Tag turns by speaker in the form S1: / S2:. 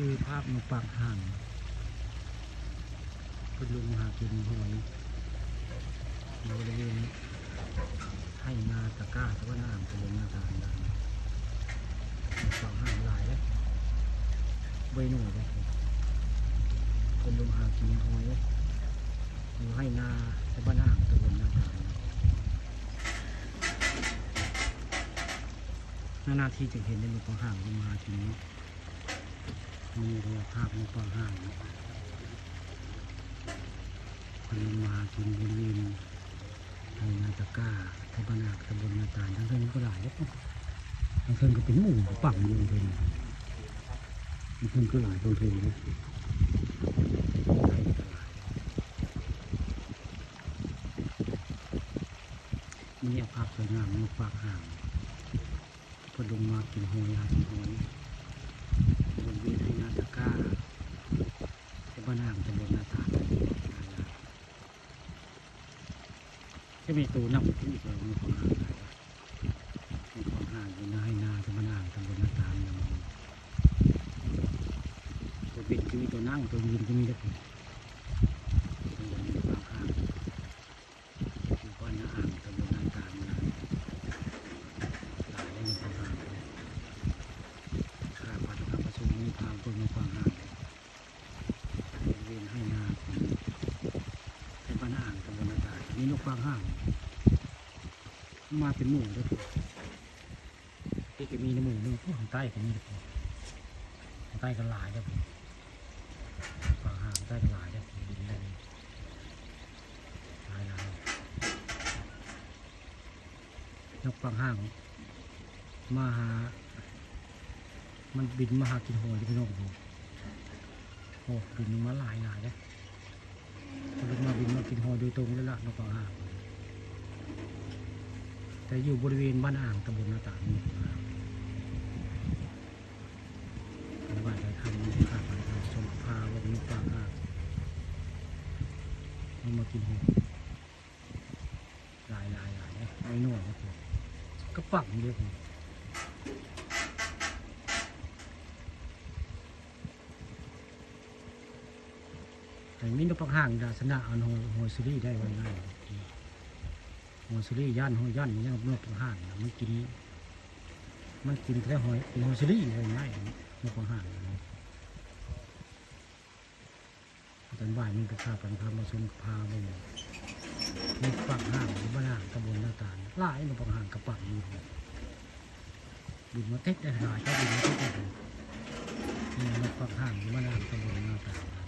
S1: คือภาพนกปากห่างเป็นลุงหากินหอยในบริเวณให้นาตะกร้าตะวันอ่างตะบนนาตาลดังนกปากห่างหลายแล้วใบหนูเลยเป็นลุงหากินหอยอยู่ให้นาตะวันอ่างตะบนนาตาลนานาทีจึงเห็นในนกปากห่างลงมาทีนี้ มีเรือภาพในปางห้างคนมากินบริเวณในนาตะก้าทบนาตำบลนาตาลทั้งเพิ่นก็หลายแล้วทั้งเพิ่นก็เป็นหมู่ปั่งอยู่เพิ่นทั้งเพิ่นก็หลายตัวเพิ่นเลยมีภาพสวยงามนกปากห่างพอลงมากินหอยหากินหอย บนเวทีนาตะกร้าที่บ้านางตำบลนาตาลจะมีตูนับที่อีกแล้วมีของห่างหลายมีของห่างอยู่หน้าให้นาที่บ้านห่างตำบลนาตาลตัวเป็นก็มีตัวนั่งตัวยืนก็มีแล้วผมตัวยังมีของห่างอยู่บ้านนาห่างตำบลนาตาลนะหลายแล้วมีของห่างเลย ข้าพเจ้าประชุมมีทางเพื่อมาฟังหาบริเวณให้นาของเป็นปัญหาตำบล นกฟางห้าง มาเป็นหมู่ด้วยที่ก็มีในหมู่นึงพวกทางใต้ก็มีด้วยทางใต้ก็หลายด้วยฟางห้างใต้ก็หลายด้วยบินได้หลายหลายนกฟางห้าง มาหา มันบินมาหากินหอยที่พี่น้องดูโอ้บินมาหลายหลายเลยมันบินมาบินมากิน หอยโดยตรงเลยล่ะนกกระห่างแต่อยู่บริเวณบ้านอ่างตำบลนาตานี่นะครับทางบ้านจะทำนี่ค่ะทำชมพาวันนี้กลาอาเอามากินหอยหลายหลายหลายไอ้หน่วยครับผมก็ปังเดียวผม แต่มีนกปักห่างดาสนะอันโฮโฮซิลี่ได้ไว้ง่ายโฮซิลี่ย่านโฮย่านนี่นกปักห่างมันกิน มันกินแค่หอยโฮซิลี่ไว้ง่ายนกปักห่างตอนบ่ายมันก็พากันพามาชมพาไปนกปักห่างหรือบ้านห่างตะบนหน้าตาลหลายนกปักห่างกระปักอยู่บินมาเท็ดได้หายก็บินมาเท็ดได้นี่นกปักห่างหรือบ้านห่างตะบนหน้าตา